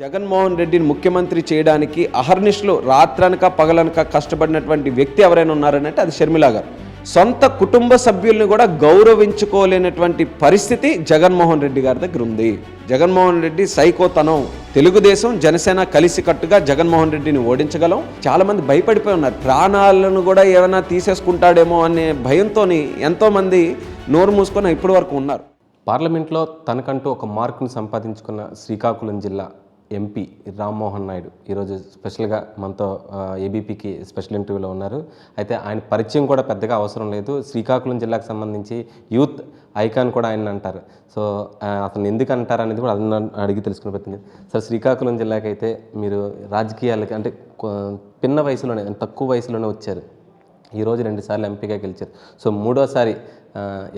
జగన్మోహన్ రెడ్డిని ముఖ్యమంత్రి చేయడానికి అహర్నిష్లు రాత్రనక పగలనక కష్టపడినటువంటి వ్యక్తి ఎవరైనా ఉన్నారనంటే అది షర్మిల గారు. సొంత కుటుంబ సభ్యుల్ని కూడా గౌరవించుకోలేనటువంటి పరిస్థితి జగన్మోహన్ రెడ్డి గారి దగ్గర ఉంది. జగన్మోహన్ రెడ్డి సైకోతనం. తెలుగుదేశం జనసేన కలిసికట్టుగా జగన్మోహన్ రెడ్డిని ఓడించగలం. చాలా మంది భయపడిపోయి ఉన్నారు. ప్రాణాలను కూడా ఏమైనా తీసేసుకుంటాడేమో అనే భయంతో ఎంతోమంది నోరు మూసుకొని ఇప్పటి వరకు ఉన్నారు. పార్లమెంట్లో తనకంటూ ఒక మార్కును సంపాదించుకున్న శ్రీకాకుళం జిల్లా ఎంపీ రామ్మోహన్ నాయుడు. ఈరోజు స్పెషల్గా మనతో ఏబీపీకి స్పెషల్ ఇంటర్వ్యూలో ఉన్నారు. అయితే ఆయన పరిచయం కూడా పెద్దగా అవసరం లేదు. శ్రీకాకుళం జిల్లాకు సంబంధించి యూత్ ఐకాన్ కూడా ఆయన అంటారు. సో అతను ఎందుకు అంటారు అనేది కూడా అతను అడిగి తెలుసుకునే పెట్టింది సార్ శ్రీకాకుళం జిల్లాకి అయితే మీరు రాజకీయాలకి అంటే పిన్న వయసులోనే తక్కువ వయసులోనే వచ్చారు. ఈరోజు రెండుసార్లు ఎంపీగా గెలిచారు. సో మూడోసారి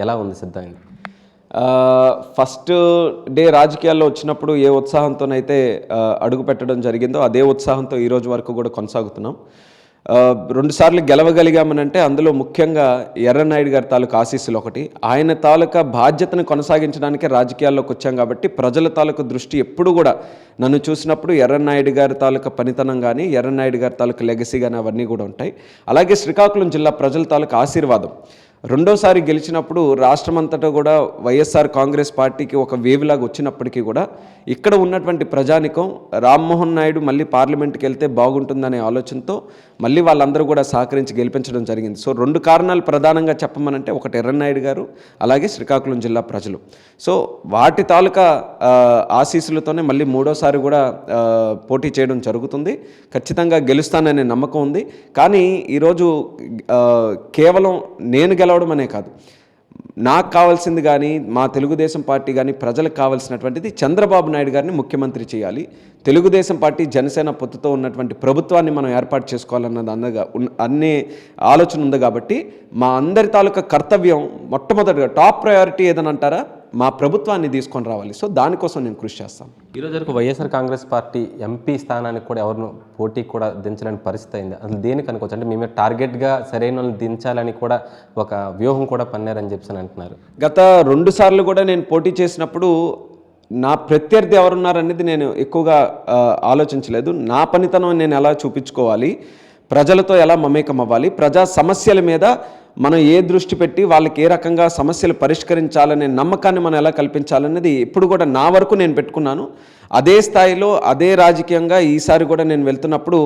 ఎలా ఉంది సిద్ధమైంది ఫస్ట్ డే రాజకీయాల్లో వచ్చినప్పుడు ఏ ఉత్సాహంతోనైతే అడుగు పెట్టడం జరిగిందో అదే ఉత్సాహంతో ఈ రోజు వరకు కూడా కొనసాగుతున్నాం. రెండుసార్లు గెలవగలిగామనంటే అందులో ముఖ్యంగా ఎర్రనాయుడు గారి తాలూకా ఆశీస్సులు ఒకటి. ఆయన తాలూకా బాధ్యతను కొనసాగించడానికి రాజకీయాల్లోకి వచ్చాం కాబట్టి ప్రజల తాలూకు దృష్టి ఎప్పుడు కూడా నన్ను చూసినప్పుడు ఎర్రనాయుడు గారి తాలూకా పనితనం కానీ ఎర్రనాయుడు గారి తాలూకా లెగసీ కానీ అవన్నీ కూడా ఉంటాయి. అలాగే శ్రీకాకుళం జిల్లా ప్రజల తాలూకా ఆశీర్వాదం. రెండోసారి గెలిచినప్పుడు రాష్ట్రమంతటా కూడా వైఎస్ఆర్ కాంగ్రెస్ పార్టీకి ఒక వేవ్లాగా వచ్చినప్పటికీ కూడా ఇక్కడ ఉన్నటువంటి ప్రజానికం రామ్మోహన్ నాయుడు మళ్ళీ పార్లమెంట్కి వెళ్తే బాగుంటుందనే ఆలోచనతో మళ్ళీ వాళ్ళందరూ కూడా సహకరించి గెలిపించడం జరిగింది. సో రెండు కారణాలు ప్రధానంగా చెప్పమనంటే ఒకటి ఎర్రన్నాయుడు గారు అలాగే శ్రీకాకుళం జిల్లా ప్రజలు. సో వాటి తాలూకా ఆశీస్సులతోనే మళ్ళీ మూడోసారి కూడా పోటీ చేయడం జరుగుతుంది. ఖచ్చితంగా గెలుస్తాననే నమ్మకం ఉంది. కానీ ఈరోజు కేవలం నేను గెలవడం అనే కాదు. నాకు కావాల్సింది కానీ మా తెలుగుదేశం పార్టీ కానీ ప్రజలకు కావాల్సినటువంటిది చంద్రబాబు నాయుడు గారిని ముఖ్యమంత్రి చేయాలి. తెలుగుదేశం పార్టీ జనసేన పొత్తుతో ఉన్నటువంటి ప్రభుత్వాన్ని మనం ఏర్పాటు చేసుకోవాలన్నది అన్నగా ఉన్న- అనే ఆలోచన ఉంది కాబట్టి మా అందరి తాలూకా కర్తవ్యం మొట్టమొదటిగా టాప్ ప్రయారిటీ ఏదని అంటారా మా ప్రభుత్వాన్ని తీసుకొని రావాలి. సో దానికోసం నేను కృషి చేస్తాను ఈరోజు వరకు వైఎస్ఆర్ కాంగ్రెస్ పార్టీ ఎంపీ స్థానానికి కూడా ఎవరిను పోటీకి కూడా దించలేని పరిస్థితి అయింది. అసలు దేనికి అనుకోవచ్చు? అంటే మేమే టార్గెట్గా సరైన వాళ్ళని దించాలని కూడా ఒక వ్యూహం కూడా పన్నారని చెప్పి అంటున్నారు. గత రెండు సార్లు కూడా నేను పోటీ చేసినప్పుడు నా ప్రత్యర్థి ఎవరున్నారనేది నేను ఎక్కువగా ఆలోచించలేదు. నా పనితనం నేను ఎలా చూపించుకోవాలి? ప్రజలతో ఎలా మమేకం అవ్వాలి ప్రజా సమస్యల మీద మనం ఏ దృష్టి పెట్టి వాళ్ళకి ఏ రకంగా సమస్యలు పరిష్కరించాలనే నమ్మకాన్ని మనం ఎలా కల్పించాలనేది ఎప్పుడు కూడా నా వరకు నేను పెట్టుకున్నాను. అదే స్థాయిలో అదే రాజకీయంగా ఈసారి కూడా నేను వెళ్తున్నప్పుడు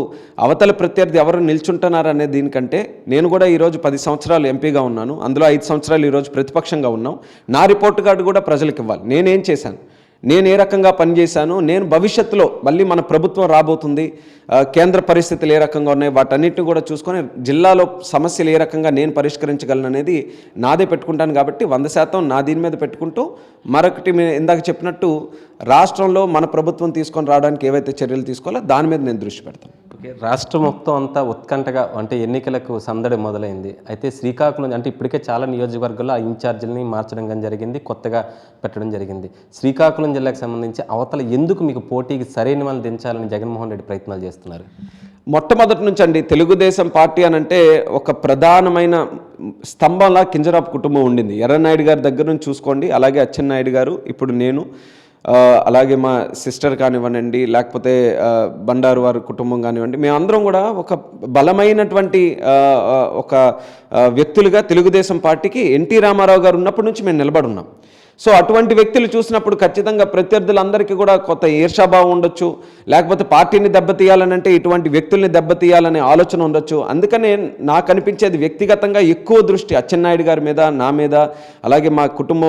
అవతల ప్రత్యర్థి ఎవరు నిల్చుంటున్నారు అనే దీనికంటే నేను కూడా ఈరోజు పది సంవత్సరాలు ఎంపీగా ఉన్నాను. అందులో ఐదు సంవత్సరాలు ఈరోజు ప్రతిపక్షంగా ఉన్నాం. నా రిపోర్ట్ కార్డు కూడా ప్రజలకు ఇవ్వాలి నేనేం చేశాను? నేను ఏ రకంగా పనిచేశాను నేను భవిష్యత్తులో మళ్ళీ మన ప్రభుత్వం రాబోతుంది కేంద్ర పరిస్థితులు ఏ రకంగా ఉన్నాయి వాటన్నిటిని కూడా చూసుకొని జిల్లాలో సమస్యలు ఏ రకంగా నేను పరిష్కరించగలను అనేది నాదే పెట్టుకుంటాను కాబట్టి వంద శాతం నా దీని మీద పెట్టుకుంటూ మరొకటి ఇందాక చెప్పినట్టు రాష్ట్రంలో మన ప్రభుత్వం తీసుకొని రావడానికి ఏవైతే చర్యలు తీసుకోవాలో దాని మీద నేను దృష్టి పెడతాను. ఓకే రాష్ట్రం మొత్తం అంతా ఉత్కంఠగా అంటే ఎన్నికలకు సందడి మొదలైంది. అయితే శ్రీకాకుళం అంటే ఇప్పటికే చాలా నియోజకవర్గాల్లో ఆ ఇన్ఛార్జీలని మార్చడం కానీ జరిగింది కొత్తగా పెట్టడం జరిగింది. శ్రీకాకుళం జిల్లాకు సంబంధించి అవతల ఎందుకు మీకు పోటీకి సరైన వాళ్ళని దించాలని జగన్మోహన్ రెడ్డి ప్రయత్నాలు చేస్తున్నారు? మొట్టమొదటి నుంచి అండి తెలుగుదేశం పార్టీ అని అంటే ఒక ప్రధానమైన స్తంభంలా కింజరాపు కుటుంబం ఉండింది. ఎర్రనాయుడు గారి దగ్గర నుంచి చూసుకోండి అలాగే అచ్చెన్నాయుడు గారు ఇప్పుడు నేను. అలాగే మా సిస్టర్ కానివ్వనండి లేకపోతే బండారు వారి కుటుంబం కానివ్వండి మేమందరం కూడా ఒక బలమైనటువంటి ఒక వ్యక్తులుగా తెలుగుదేశం పార్టీకి ఎన్టీ రామారావు గారు ఉన్నప్పటి నుంచి మేము నిలబడి ఉన్నాం. సో అటువంటి వ్యక్తులు చూసినప్పుడు ఖచ్చితంగా ప్రత్యర్థులందరికీ కూడా కొత్త ఈర్షాభావం ఉండొచ్చు లేకపోతే పార్టీని దెబ్బతీయాలనంటే ఇటువంటి వ్యక్తుల్ని దెబ్బతీయాలనే ఆలోచన ఉండొచ్చు. అందుకనే నాకు అనిపించేది వ్యక్తిగతంగా ఎక్కువ దృష్టి అచ్చెన్నాయుడు గారి మీద నా మీద అలాగే మా కుటుంబ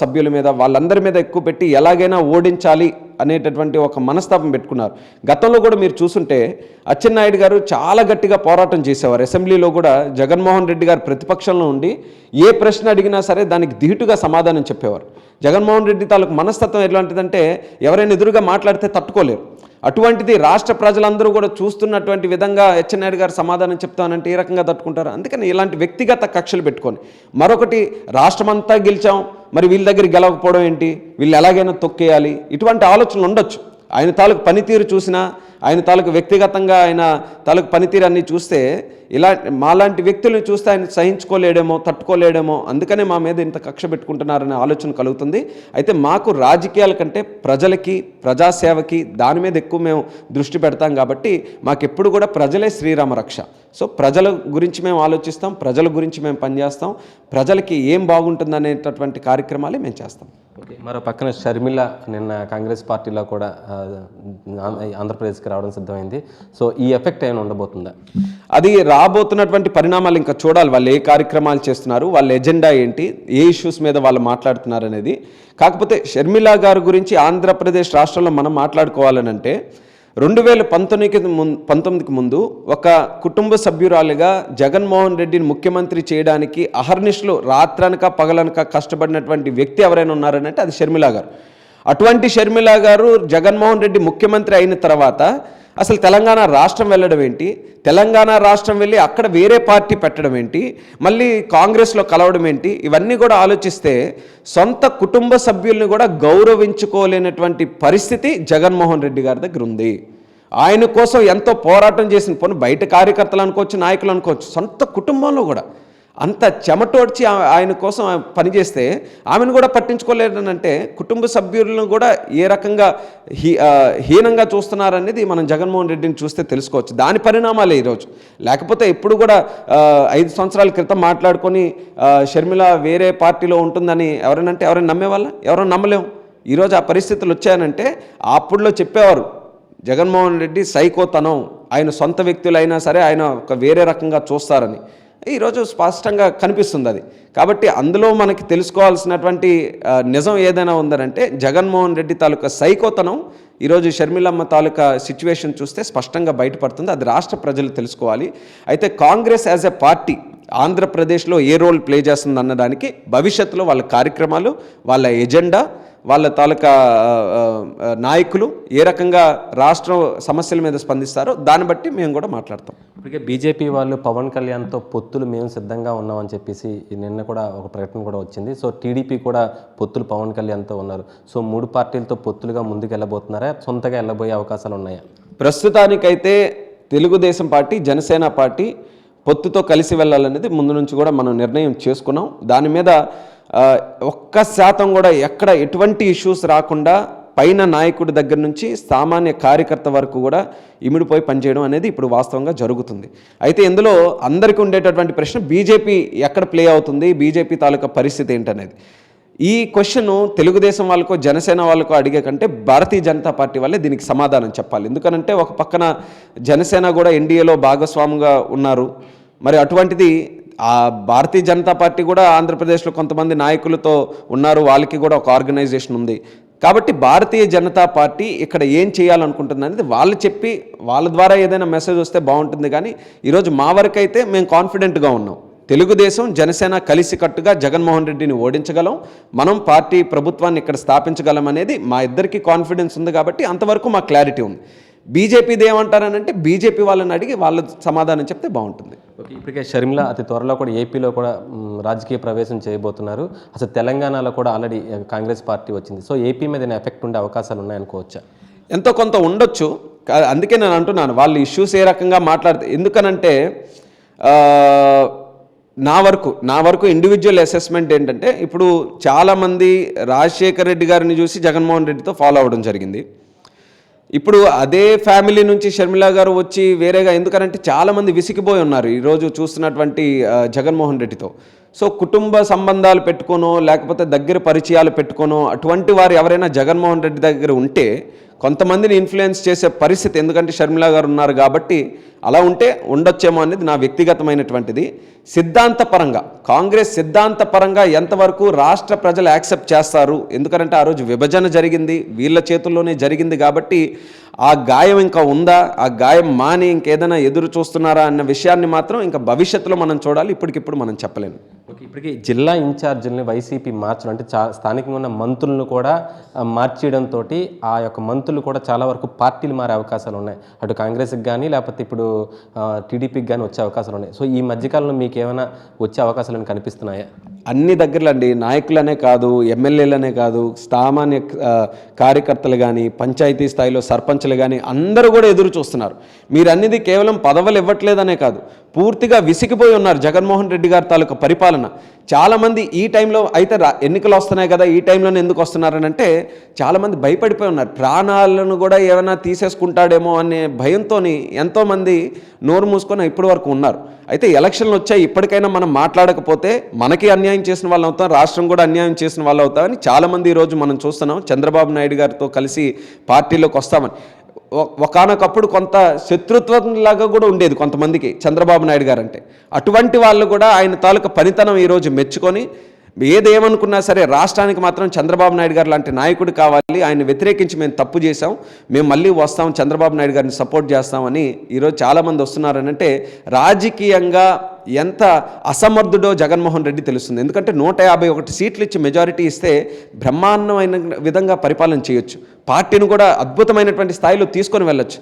సభ్యుల మీద వాళ్ళందరి మీద ఎక్కువ పెట్టి ఎలాగైనా ఓడించాలి అనేటటువంటి ఒక మనస్తాపం పెట్టుకున్నారు. గతంలో కూడా మీరు చూసుంటే అచ్చెన్నాయుడు గారు చాలా గట్టిగా పోరాటం చేసేవారు. అసెంబ్లీలో కూడా జగన్మోహన్ రెడ్డి గారు ప్రతిపక్షంలో ఉండి ఏ ప్రశ్న అడిగినా సరే దానికి ధీటుగా సమాధానం చెప్పేవారు. జగన్మోహన్ రెడ్డి తాలూకు మనస్తత్వం ఎలాంటిదంటే ఎవరైనా ఎదురుగా మాట్లాడితే తట్టుకోలేరు. అటువంటిది రాష్ట్ర ప్రజలందరూ కూడా చూస్తున్నటువంటి విధంగా అచ్చెన్నాయుడు గారు సమాధానం చెప్తానంటే ఏ రకంగా తట్టుకుంటారు? అందుకని ఇలాంటి వ్యక్తిగత కక్షలు పెట్టుకొని మరొకటి రాష్ట్రమంతా గెలిచాం మరి వీళ్ళ దగ్గర గెలవకపోవడం ఏంటి? వీళ్ళు ఎలాగైనా తొక్కేయాలి? ఇటువంటి ఆలోచనలు ఉండొచ్చు. ఆయన తాలూకు పనితీరు చూసినా ఆయన తాలూకు వ్యక్తిగతంగా ఆయన తాలూకు పనితీరాన్ని చూస్తే ఇలా మాలాంటి వ్యక్తులను చూస్తే ఆయన సహించుకోలేడేమో తట్టుకోలేడేమో అందుకనే మా మీద ఇంత కక్ష పెట్టుకుంటున్నారనే ఆలోచన కలుగుతుంది. అయితే మాకు రాజకీయాల కంటే ప్రజలకి ప్రజాసేవకి దాని మీద ఎక్కువ మేము దృష్టి పెడతాం కాబట్టి మాకెప్పుడు కూడా ప్రజలే శ్రీరామ రక్ష. సో ప్రజల గురించి మేము ఆలోచిస్తాం ప్రజల గురించి మేము పనిచేస్తాం ప్రజలకి ఏం బాగుంటుందనేటటువంటి కార్యక్రమాలే మేము చేస్తాం. ఓకే మరో పక్కన షర్మిల నిన్న కాంగ్రెస్ పార్టీలో కూడా ఆంధ్రప్రదేశ్కి రావడం సిద్ధమైంది. సో ఈ ఎఫెక్ట్ ఏమైనా ఉండబోతుందా? అది రాబోతున్నటువంటి పరిణామాలు ఇంకా చూడాలి. వాళ్ళు ఏ కార్యక్రమాలు చేస్తున్నారు వాళ్ళ ఎజెండా ఏంటి ఏ ఇష్యూస్ మీద వాళ్ళు మాట్లాడుతున్నారు అనేది. కాకపోతే షర్మిల గారి గురించి ఆంధ్రప్రదేశ్ రాష్ట్రంలో మనం మాట్లాడుకోవాలనంటే రెండు వేల పంతొమ్మిదికి ముందు పంతొమ్మిదికి ముందు ఒక కుటుంబ సభ్యురాలిగా జగన్మోహన్ రెడ్డిని ముఖ్యమంత్రి చేయడానికి అహర్నిశలు రాత్రనక పగలనక కష్టపడినటువంటి వ్యక్తి ఎవరైనా ఉన్నారనంటే అది షర్మిల గారు. అటువంటి షర్మిల గారు జగన్మోహన్ రెడ్డి ముఖ్యమంత్రి అయిన తర్వాత అసలు తెలంగాణ రాష్ట్రం వెళ్ళడం ఏంటి? తెలంగాణ రాష్ట్రం వెళ్ళి అక్కడ వేరే పార్టీ పెట్టడం ఏంటి? మళ్ళీ కాంగ్రెస్లో కలవడం ఏంటి? ఇవన్నీ కూడా ఆలోచిస్తే సొంత కుటుంబ సభ్యుల్ని కూడా గౌరవించుకోలేనటువంటి పరిస్థితి జగన్మోహన్ రెడ్డి గారి దగ్గర ఉంది. ఆయన కోసం ఎంతో పోరాటం చేసిన పని బయట కార్యకర్తలు అనుకోవచ్చు నాయకులు అనుకోవచ్చు సొంత కుటుంబంలో కూడా. అంత చెమటోడ్చి ఆయన కోసం పనిచేస్తే ఆమెను కూడా పట్టించుకోలేదనంటే కుటుంబ సభ్యులను కూడా ఏ రకంగా హీ హీనంగా చూస్తున్నారనేది మనం జగన్మోహన్ రెడ్డిని చూస్తే తెలుసుకోవచ్చు. దాని పరిణామాలే ఈరోజు. లేకపోతే ఎప్పుడు కూడా ఐదు సంవత్సరాల క్రితం మాట్లాడుకొని షర్మిల వేరే పార్టీలో ఉంటుందని ఎవరైనంటే ఎవరైనా నమ్మేవాళ్ళ? ఎవరో నమ్మలేము ఈరోజు ఆ పరిస్థితులు వచ్చాయనంటే అప్పుడులో చెప్పేవారు జగన్మోహన్ రెడ్డి సైకోతనం. ఆయన సొంత వ్యక్తులైనా సరే ఆయన ఒక వేరే రకంగా చూస్తారని. ఈరోజు స్పష్టంగా కనిపిస్తుంది అది. కాబట్టి అందులో మనకి తెలుసుకోవాల్సినటువంటి నిజం ఏదైనా ఉందనంటే జగన్మోహన్ రెడ్డి తాలూకా సైకోతనం ఈరోజు షర్మిలమ్మ తాలూకా సిచ్యువేషన్ చూస్తే స్పష్టంగా బయటపడుతుంది. అది రాష్ట్ర ప్రజలు తెలుసుకోవాలి. అయితే కాంగ్రెస్ యాజ్ ఎ పార్టీ ఆంధ్రప్రదేశ్లో ఏ రోల్ ప్లే చేస్తుంది అన్నదానికి భవిష్యత్తులో వాళ్ళ కార్యక్రమాలు వాళ్ళ ఎజెండా వాళ్ళ తాలూకా నాయకులు ఏ రకంగా రాష్ట్ర సమస్యల మీద స్పందిస్తారో దాన్ని బట్టి మేము కూడా మాట్లాడతాం. ఇప్పటికే బీజేపీ వాళ్ళు పవన్ కళ్యాణ్తో పొత్తులు మేము సిద్ధంగా ఉన్నామని చెప్పేసి నిన్న కూడా ఒక ప్రకటన కూడా వచ్చింది. సో టీడీపీ కూడా పొత్తులు పవన్ కళ్యాణ్తో ఉన్నారు. సో మూడు పార్టీలతో పొత్తులుగా ముందుకు వెళ్ళబోతున్నారా సొంతగా వెళ్ళబోయే అవకాశాలు ఉన్నాయా? ప్రస్తుతానికైతే తెలుగుదేశం పార్టీ జనసేన పార్టీ పొత్తుతో కలిసి వెళ్ళాలనేది ముందు నుంచి కూడా మనం నిర్ణయం చేసుకున్నాం. దాని మీద ఒక్క శాతం కూడా ఎక్కడ ఎటువంటి ఇష్యూస్ రాకుండా పైన నాయకుడి దగ్గర నుంచి సామాన్య కార్యకర్త వరకు కూడా ఇమిడిపోయి పనిచేయడం అనేది ఇప్పుడు వాస్తవంగా జరుగుతుంది. అయితే ఇందులో అందరికీ ఉండేటటువంటి ప్రశ్న బీజేపీ ఎక్కడ ప్లే అవుతుంది బీజేపీ తాలూకా పరిస్థితి ఏంటనేది. ఈ క్వశ్చన్ తెలుగుదేశం వాళ్ళకో జనసేన వాళ్ళకో అడిగే కంటే భారతీయ జనతా పార్టీ వాళ్ళే దీనికి సమాధానం చెప్పాలి. ఎందుకనంటే ఒక పక్కన జనసేన కూడా ఎన్డీఏలో భాగస్వాముగా ఉన్నారు. మరి అటువంటిది ఆ భారతీయ జనతా పార్టీ కూడా ఆంధ్రప్రదేశ్లో కొంతమంది నాయకులతో ఉన్నారు. వాళ్ళకి కూడా ఒక ఆర్గనైజేషన్ ఉంది. కాబట్టి భారతీయ జనతా పార్టీ ఇక్కడ ఏం చేయాలనుకుంటుంది అనేది వాళ్ళు చెప్పి వాళ్ళ ద్వారా ఏదైనా మెసేజ్ వస్తే బాగుంటుంది కానీ ఈరోజు మా వరకైతే మేము కాన్ఫిడెంట్గా ఉన్నాం. తెలుగుదేశం జనసేన కలిసికట్టుగా జగన్మోహన్ రెడ్డిని ఓడించగలం. మనం పార్టీ ప్రభుత్వాన్ని ఇక్కడ స్థాపించగలం అనేది మా ఇద్దరికి కాన్ఫిడెన్స్ ఉంది కాబట్టి అంతవరకు మా క్లారిటీ ఉంది. బీజేపీది ఏమంటారనంటే బీజేపీ వాళ్ళని అడిగి వాళ్ళ సమాధానం చెప్తే బాగుంటుంది. ఓకే ఇప్పటికే షర్మిల అతి త్వరలో కూడా ఏపీలో కూడా రాజకీయ ప్రవేశం చేయబోతున్నారు. అసలు తెలంగాణలో కూడా ఆల్రెడీ కాంగ్రెస్ పార్టీ వచ్చింది. సో ఏపీ మీద ఎఫెక్ట్ ఉండే అవకాశాలు ఉన్నాయనుకోవచ్చా? ఎంతో కొంత ఉండొచ్చు. అందుకే నేను అంటున్నాను వాళ్ళు ఇష్యూస్ ఏ రకంగా మాట్లాడితే ఎందుకనంటే నా వరకు నా వరకు ఇండివిజువల్ అసెస్మెంట్ ఏంటంటే ఇప్పుడు చాలామంది రాజశేఖర్ రెడ్డి గారిని చూసి జగన్మోహన్ రెడ్డితో ఫాలో అవ్వడం జరిగింది. ఇప్పుడు అదే ఫ్యామిలీ నుంచి షర్మిల గారు వచ్చి వేరేగా ఎందుకనంటే చాలామంది విసిగిపోయి ఉన్నారు ఈరోజు చూస్తున్నటువంటి జగన్మోహన్ రెడ్డితో. సో కుటుంబ సంబంధాలు పెట్టుకోనో లేకపోతే దగ్గర పరిచయాలు పెట్టుకోనో అటువంటి వారు ఎవరైనా జగన్మోహన్ రెడ్డి దగ్గర ఉంటే కొంతమందిని ఇన్ఫ్లుయెన్స్ చేసే పరిస్థితి ఎందుకంటే షర్మిల గారు ఉన్నారు కాబట్టి అలా ఉంటే ఉండొచ్చేమో అనేది నా వ్యక్తిగతమైనటువంటిది. సిద్ధాంతపరంగా కాంగ్రెస్ సిద్ధాంతపరంగా ఎంతవరకు రాష్ట్ర ప్రజలు యాక్సెప్ట్ చేస్తారు? ఎందుకంటే ఆ రోజు విభజన జరిగింది వీళ్ళ చేతుల్లోనే జరిగింది కాబట్టి ఆ గాయం ఇంకా ఉందా? ఆ గాయం మాని ఇంకేదైనా ఎదురు చూస్తున్నారా అన్న విషయాన్ని మాత్రం ఇంకా భవిష్యత్తులో మనం చూడాలి. ఇప్పటికిప్పుడు మనం చెప్పలేము. ఓకే ఇప్పటికీ జిల్లా ఇన్ఛార్జీలని వైసీపీ మార్చడం అంటే చా స్థానికంగా ఉన్న మంత్రులను కూడా మార్చేయడంతో ఆ యొక్క మంత్రులు కూడా చాలా వరకు పార్టీలు మారే అవకాశాలు ఉన్నాయి. అటు కాంగ్రెస్కి కానీ లేకపోతే ఇప్పుడు టీడీపీకి కానీ వచ్చే అవకాశాలు ఉన్నాయి. సో ఈ మధ్యకాలంలో మీకు ఏమైనా వచ్చే అవకాశాలు కనిపిస్తున్నాయా? అన్ని దగ్గరలండి. నాయకులనే కాదు ఎమ్మెల్యేలనే కాదు సామాన్య కార్యకర్తలు కానీ పంచాయతీ స్థాయిలో సర్పంచ్లు కానీ అందరూ కూడా ఎదురు చూస్తున్నారు. మీరు అన్నిది కేవలం పదవులు ఇవ్వట్లేదనే కాదు. పూర్తిగా విసిగిపోయి ఉన్నారు జగన్మోహన్ రెడ్డి గారి తాలూకా పరిపాలన. చాలామంది ఈ టైంలో అయితే రా- ఎన్నికలు వస్తున్నాయి కదా ఈ టైంలోనే ఎందుకు వస్తున్నారని అంటే చాలామంది భయపడిపోయి ఉన్నారు. ప్రాణాలను కూడా ఏమైనా తీసేసుకుంటాడేమో అనే భయంతో ఎంతోమంది నోరు మూసుకొని ఇప్పటి వరకు ఉన్నారు. అయితే ఎలక్షన్లు వచ్చాయి ఇప్పటికైనా మనం మాట్లాడకపోతే మనకి అన్యాయం చేసిన వాళ్ళు అవుతాం రాష్ట్రం కూడా అన్యాయం చేసిన వాళ్ళు అవుతామని చాలామంది ఈరోజు మనం చూస్తున్నాం. చంద్రబాబు నాయుడు గారితో కలిసి పార్టీలోకి వస్తామని. ఒకనొకప్పుడు కొంత శత్రుత్వంలాగా కూడా ఉండేది కొంతమందికి చంద్రబాబు నాయుడు గారు అంటే అటువంటి వాళ్ళు కూడా ఆయన తాలూకా పనితనం ఈరోజు మెచ్చుకొని ఏదేమనుకున్నా సరే రాష్ట్రానికి మాత్రం చంద్రబాబు నాయుడు గారు లాంటి నాయకుడు కావాలి. ఆయన వ్యతిరేకించి మేము తప్పు చేసాం మేము మళ్ళీ వస్తాం. చంద్రబాబు నాయుడు గారిని సపోర్ట్ చేస్తామని ఈరోజు చాలామంది వస్తున్నారనంటే రాజకీయంగా ఎంత అసమర్థుడో జగన్మోహన్ రెడ్డి తెలుస్తుంది. ఎందుకంటే నూట యాభై ఒకటి సీట్లు ఇచ్చి మెజారిటీ ఇస్తే బ్రహ్మాండమైన విధంగా పరిపాలన చేయొచ్చు. పార్టీని కూడా అద్భుతమైనటువంటి స్థాయిలో తీసుకొని వెళ్ళొచ్చు.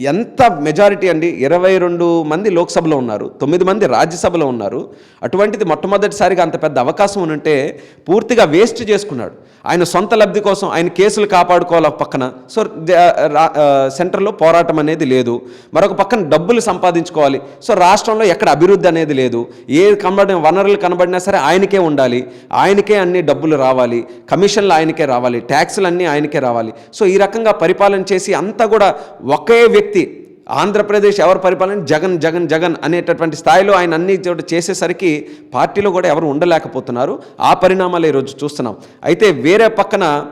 ఎంత మెజారిటీ అండి? ఇరవై రెండు మంది లోక్సభలో ఉన్నారు తొమ్మిది మంది రాజ్యసభలో ఉన్నారు. అటువంటిది మొట్టమొదటిసారిగా అంత పెద్ద అవకాశం ఉంటే పూర్తిగా వేస్ట్ చేసుకున్నాడు. ఆయన సొంత లబ్ధి కోసం ఆయన కేసులు కాపాడుకోవాలి ఒక పక్కన. సో ద- రా- సెంటర్లో పోరాటం అనేది లేదు. మరొక పక్కన డబ్బులు సంపాదించుకోవాలి. సో రాష్ట్రంలో ఎక్కడ అభివృద్ధి అనేది లేదు. ఏ కనబడిన వనరులు కనబడినా సరే ఆయనకే ఉండాలి. ఆయనకే అన్ని డబ్బులు రావాలి. కమిషన్లు ఆయనకే రావాలి. ట్యాక్సులు అన్నీ ఆయనకే రావాలి. సో ఈ రకంగా పరిపాలన చేసి అంతా కూడా ఒకే వ్యక్తి ఆంధ్రప్రదేశ్ ఎవరు పరిపాలన? జగన్ జగన్ జగన్ అనేటటువంటి స్థాయిలో ఆయన అన్ని చోట చేసేసరికి పార్టీలో కూడా ఎవరు ఉండలేకపోతున్నారు. ఆ పరిణామాలు ఈరోజు చూస్తున్నాం. అయితే వేరే పక్కన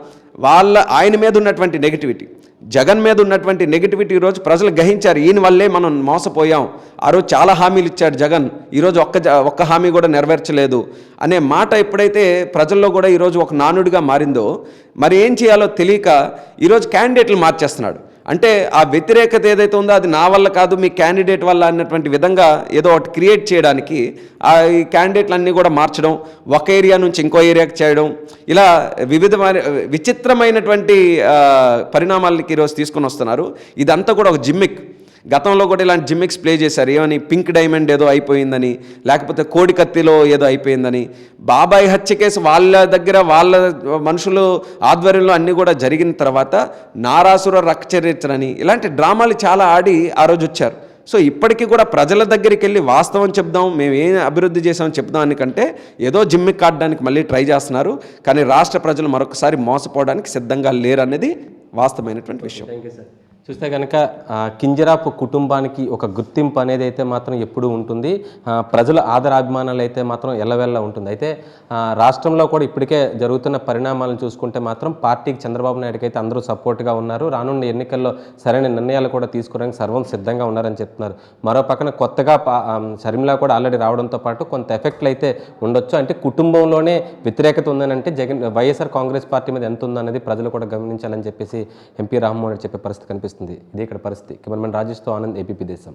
వాళ్ళ ఆయన మీద ఉన్నటువంటి నెగిటివిటీ జగన్ మీద ఉన్నటువంటి నెగిటివిటీ ఈరోజు ప్రజలు గ్రహించారు. ఈయన వల్లే మనం మోసపోయాం. ఆ రోజు చాలా హామీలు ఇచ్చాడు జగన్. ఈరోజు ఒక్క ఒక్క హామీ కూడా నెరవేర్చలేదు. అనే మాట ఎప్పుడైతే ప్రజల్లో కూడా ఈరోజు ఒక నానుడిగా మారిందో మరి ఏం చేయాలో తెలియక ఈరోజు క్యాండిడేట్లు మార్చేస్తున్నాడు. అంటే ఆ వ్యతిరేకత ఏదైతే ఉందో అది నా వల్ల కాదు మీ క్యాండిడేట్ వల్ల అన్నటువంటి విధంగా ఏదో ఒకటి క్రియేట్ చేయడానికి ఆ ఈ క్యాండిడేట్లన్నీ కూడా మార్చడం ఒక ఏరియా నుంచి ఇంకో ఏరియాకి చేయడం ఇలా వివిధమైన విచిత్రమైనటువంటి పరిణామాలకి ఈరోజు తీసుకొని వస్తున్నారు. ఇదంతా కూడా ఒక జిమ్మిక్. గతంలో కూడా ఇలాంటి జిమ్మిక్స్ ప్లే చేశారు. ఏమని పింక్ డైమండ్ ఏదో అయిపోయిందని లేకపోతే కోడి కత్తిలో ఏదో అయిపోయిందని. బాబాయ్ హత్య కేసు వాళ్ళ దగ్గర వాళ్ళ మనుషులు ఆధ్వర్యంలో అన్నీ కూడా జరిగిన తర్వాత నారాసుర రక్చరిత్రని ఇలాంటి డ్రామాలు చాలా ఆడి ఆ రోజు వచ్చారు. సో ఇప్పటికీ కూడా ప్రజల దగ్గరికి వెళ్ళి వాస్తవం చెప్దాం మేము ఏం అభివృద్ధి చేసామని చెప్దాం అనికంటే ఏదో జిమ్మి కాడడానికి మళ్ళీ ట్రై చేస్తున్నారు. కానీ రాష్ట్ర ప్రజలు మరొకసారి మోసపోవడానికి సిద్ధంగా లేరు అనేది వాస్తవమైనటువంటి విషయం. Thank you sir. చూస్తే కనుక కింజరాపు కుటుంబానికి ఒక గుర్తింపు అనేది అయితే మాత్రం ఎప్పుడూ ఉంటుంది. ప్రజల ఆదరాభిమానాలు అయితే మాత్రం ఎల్లవెల్ల ఉంటుంది. అయితే రాష్ట్రంలో కూడా ఇప్పటికే జరుగుతున్న పరిణామాలను చూసుకుంటే మాత్రం పార్టీకి చంద్రబాబు నాయుడుకి అయితే అందరూ సపోర్ట్గా ఉన్నారు. రానున్న ఎన్నికల్లో సరైన నిర్ణయాలు కూడా తీసుకోవడానికి సర్వం సిద్ధంగా ఉన్నారని చెప్తున్నారు. మరో పక్కన కొత్తగా పా- షర్మిల కూడా ఆల్రెడీ రావడంతో పాటు కొంత ఎఫెక్ట్లు అయితే ఉండొచ్చు. అంటే కుటుంబంలోనే వ్యతిరేకత ఉందని అంటే జగన్ వైఎస్ఆర్ కాంగ్రెస్ పార్టీ మీద ఎంత ఉందనేది ప్రజలు కూడా గమనించాలని చెప్పేసి ఎంపీ రామ్మోహన్ రెడ్డి చెప్పే పరిస్థితి కనిపిస్తుంది. ఇదే ఇక్కడ పరిస్థితి. కెమెరామెన్ రాజేష్తో ఆనంద్ ఏపీపీ దేశం.